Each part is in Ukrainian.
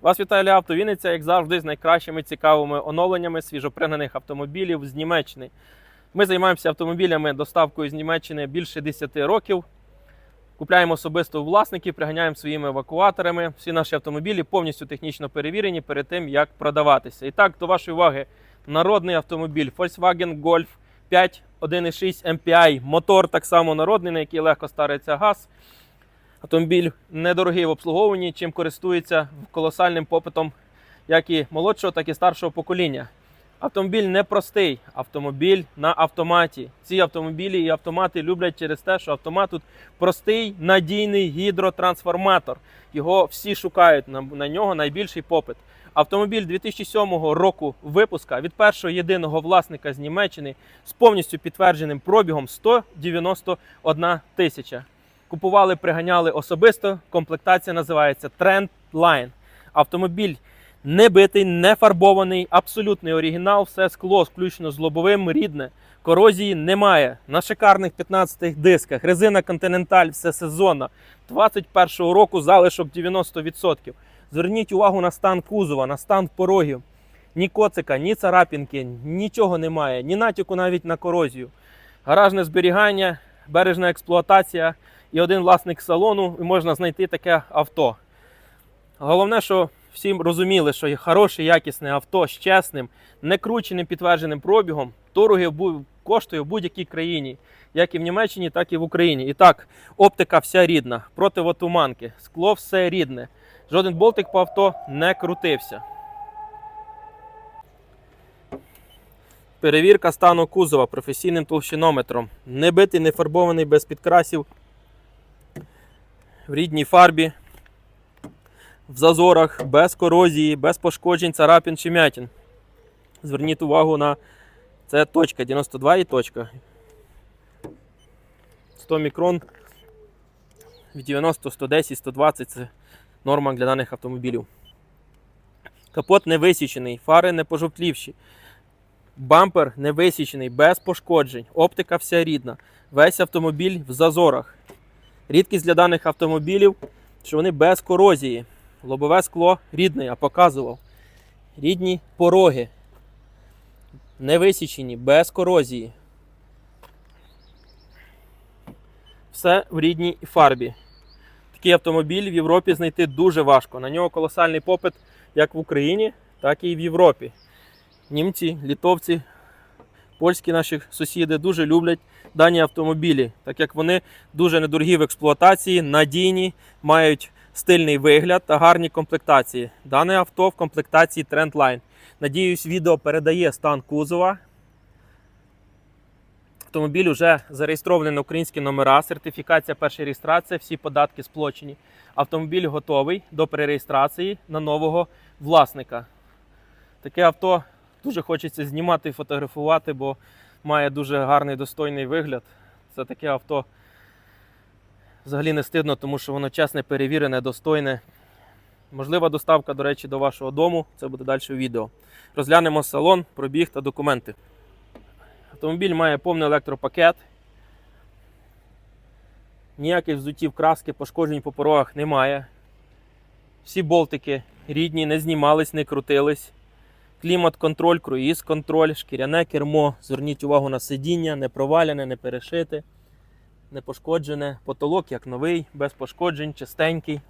Вас вітає Авто Вінниця, як завжди, з найкращими цікавими оновленнями свіжопригнаних автомобілів з Німеччини. Ми займаємося автомобілями доставкою з Німеччини більше 10 років. Купляємо особисто у власників, приганяємо своїми евакуаторами. Всі наші автомобілі повністю технічно перевірені перед тим, як продаватися. І так, до вашої уваги, народний автомобіль Volkswagen Golf 5 1.6 MPI. Мотор так само народний, на який легко стариться газ. Автомобіль недорогий в обслуговуванні, чим користується колосальним попитом як і молодшого, так і старшого покоління. Автомобіль непростий, автомобіль на автоматі. Ці автомобілі і автомати люблять через те, що автомат тут простий, надійний гідротрансформатор. Його всі шукають на, на нього найбільший попит. Автомобіль 2007 року випуска від першого єдиного власника з Німеччини з повністю підтвердженим пробігом 191 тисяча. Купували, приганяли особисто. Комплектація називається Trend Line. Автомобіль не битий, не фарбований, абсолютний оригінал, все скло, включно з лобовим, рідне. Корозії немає. На шикарних 15 дисках. Резина Continental, все сезонна. 21-го року залишок 90%. Зверніть увагу на стан кузова, на стан порогів. Ні коцика, ні царапінки, нічого немає, ні натяку навіть на корозію. Гаражне зберігання, бережна експлуатація і один власник салону, і можна знайти таке авто. Головне, що всі розуміли, що хороше, якісне авто з чесним, некрученим підтвердженим пробігом, дороги коштує в будь-якій країні, як і в Німеччині, так і в Україні. І так, оптика вся рідна, противотуманки, скло все рідне. Жоден болтик по авто не крутився. Перевірка стану кузова професійним толщинометром. Не битий, не фарбований без підкрасів. В рідній фарбі. В зазорах, без корозії, без пошкоджень, царапін чи м'ятін. Зверніть увагу на це точка 92 і точка. 100 мікрон від 90, 110, 120 це норма для даних автомобілів. Капот не висічений, фари не пожовтлівші. Бампер не висічений, без пошкоджень. Оптика вся рідна. Весь автомобіль в зазорах. Рідкість для даних автомобілів, що вони без корозії. Лобове скло рідне, я показував. Рідні пороги. Не висічені, без корозії. Все в рідній фарбі. Такий автомобіль в Європі знайти дуже важко. На нього колосальний попит як в Україні, так і в Європі. Німці, літовці, польські наші сусіди дуже люблять дані автомобілі, так як вони дуже недорогі в експлуатації, надійні, мають стильний вигляд та гарні комплектації. Дане авто в комплектації Trendline. Надіюсь, відео передає стан кузова. Автомобіль вже зареєстрований на українські номера, сертифікація перша реєстрація, всі податки сплочені. Автомобіль готовий до перереєстрації на нового власника. Таке авто дуже хочеться знімати і фотографувати, бо має дуже гарний достойний вигляд. Це таке авто взагалі не стидно, тому що воно чесне, перевірене, достойне. Можлива доставка, до речі, до вашого дому. Це буде далі у відео. Розглянемо салон, пробіг та документи. Автомобіль має повний електропакет. Ніяких взуттів краски, пошкоджень по порогах немає. Всі болтики рідні, не знімались, не крутились. Клімат-контроль, круїз-контроль, шкіряне кермо. Зверніть увагу на сидіння, не провалене, не перешите, не пошкоджене. Потолок як новий, без пошкоджень, чистенький.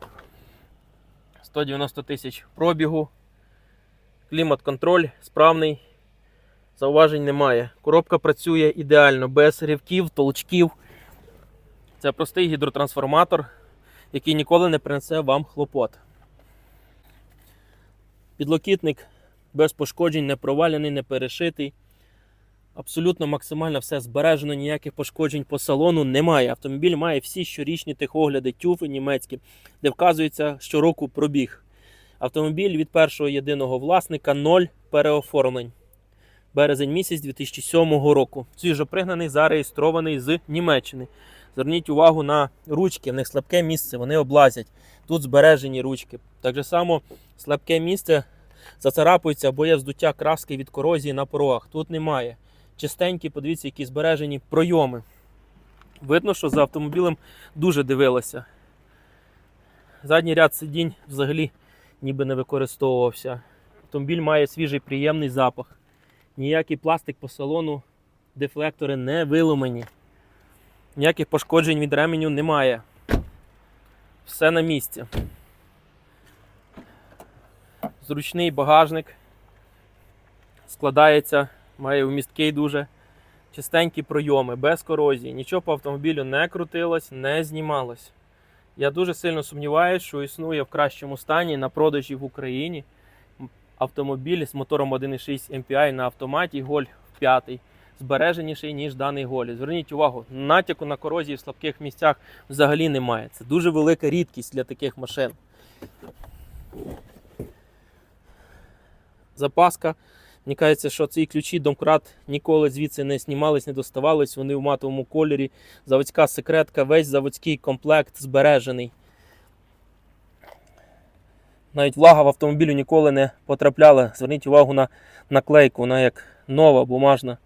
190 тисяч пробігу. Клімат-контроль справний. Зауважень немає. Коробка працює ідеально, без ривків, толчків. Це простий гідротрансформатор, який ніколи не принесе вам хлопот. Підлокітник без пошкоджень, не провалений, не перешитий. Абсолютно максимально все збережено, ніяких пошкоджень по салону немає. Автомобіль має всі щорічні техогляди, тюфи німецькі, де вказується щороку пробіг. Автомобіль від першого єдиного власника 0 переоформлень. Березень місяць 2007 року. Свіжопригнаний, зареєстрований з Німеччини. Зверніть увагу на ручки, в них слабке місце, вони облазять. Тут збережені ручки. Так же само слабке місце зацарапується або є вздуття краски від корозії на порогах. Тут немає. Чистенькі, подивіться, які збережені пройоми. Видно, що за автомобілем дуже дивилося. Задній ряд сидінь взагалі ніби не використовувався. Автомобіль має свіжий приємний запах. Ніякий пластик по салону, дефлектори не виломані. Ніяких пошкоджень від ременю немає. Все на місці. Зручний багажник. Складається, має вмісткий дуже. Чистенькі пройоми, без корозії. Нічого по автомобілю не крутилось, не знімалось. Я дуже сильно сумніваюся, що існує в кращому стані на продажі в Україні автомобіль з мотором 1.6 MPI на автоматі Golf 5 збереженіший, ніж даний Golf. Зверніть увагу, натяку на корозії в слабких місцях взагалі немає. Це дуже велика рідкість для таких машин. Запаска. Мені кажеться, що ці ключі домкрат ніколи звідси не знімались, не доставались. Вони в матовому кольорі. Заводська секретка, весь заводський комплект збережений. Навіть влага в автомобілю ніколи не потрапляла. Зверніть увагу на наклейку, вона як нова, бумажна,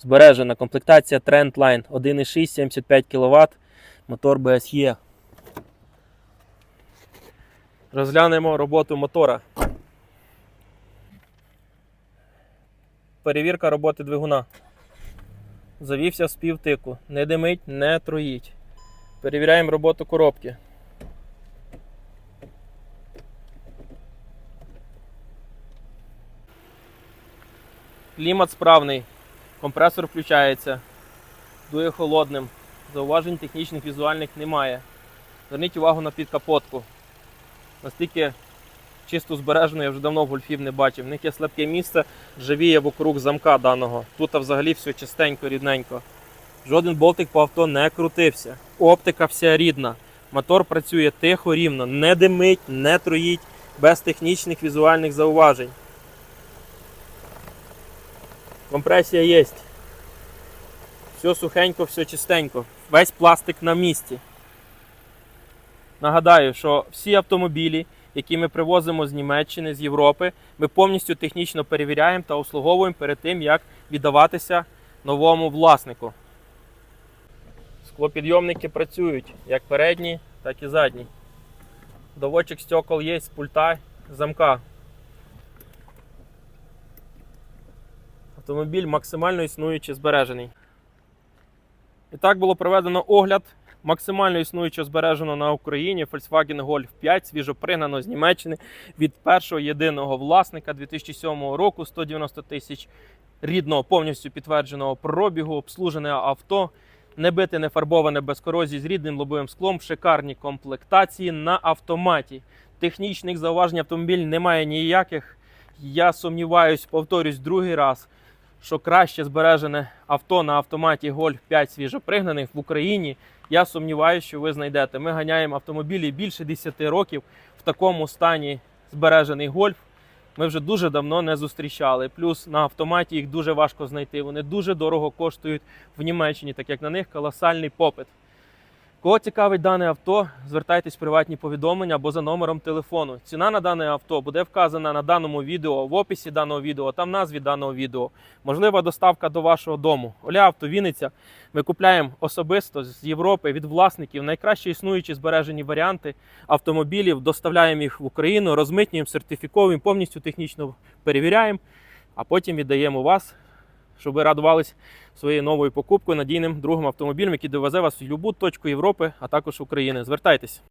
збережена. Комплектація Trendline 1,6, 75 кВт, мотор BSE. Розглянемо роботу мотора. Перевірка роботи двигуна. Завівся з півтику. Не димить, не троїть. Перевіряємо роботу коробки. Клімат справний. Компресор включається. Дує холодним. Зауважень технічних візуальних немає. Зверніть увагу на підкапотку. Настільки чисто збережено, я вже давно гольфів не бачив. В них є слабке місце, живіє вокруг замка даного. Тут взагалі все чистенько, рідненько. Жоден болтик по авто не крутився. Оптика вся рідна. Мотор працює тихо, рівно, не димить, не троїть, без технічних візуальних зауважень. Компресія є. Все сухенько, все чистенько. Весь пластик на місці. Нагадаю, що всі автомобілі, які ми привозимо з Німеччини, з Європи, ми повністю технічно перевіряємо та обслуговуємо перед тим, як віддаватися новому власнику. Склопідйомники працюють як передні, так і задні. Доводчик стекол є з пульта замка. Автомобіль максимально існуючи збережений. І так було проведено огляд максимально існуючо збережено на Україні Volkswagen Golf 5, свіжопригнано з Німеччини від першого єдиного власника 2007 року 190 тисяч рідного повністю підтвердженого пробігу, обслужене авто, не бите, не фарбоване без корозії з рідним лобовим склом, в шикарній комплектації на автоматі. Технічних зауважень автомобіль немає ніяких. Я сумніваюсь, повторюсь другий раз, що краще збережене авто на автоматі Golf 5 свіжопригнаних в Україні. Я сумніваюся, що ви знайдете. Ми ганяємо автомобілі більше 10 років в такому стані збережений гольф. Ми вже дуже давно не зустрічали. Плюс на автоматі їх дуже важко знайти. Вони дуже дорого коштують в Німеччині, так як на них колосальний попит. Кого цікавить дане авто, звертайтесь в приватні повідомлення або за номером телефону. Ціна на дане авто буде вказана на даному відео, в описі даного відео, там в назві даного відео. Можлива доставка до вашого дому. Оля Авто Вінниця. Ми купляємо особисто з Європи від власників найкращі існуючі збережені варіанти автомобілів, доставляємо їх в Україну, розмитнюємо, сертифіковуємо, повністю технічно перевіряємо, а потім віддаємо вас щоб ви радувались своєю новою покупкою надійним другим автомобілем, який довезе вас в будь-яку точку Європи, а також України. Звертайтесь.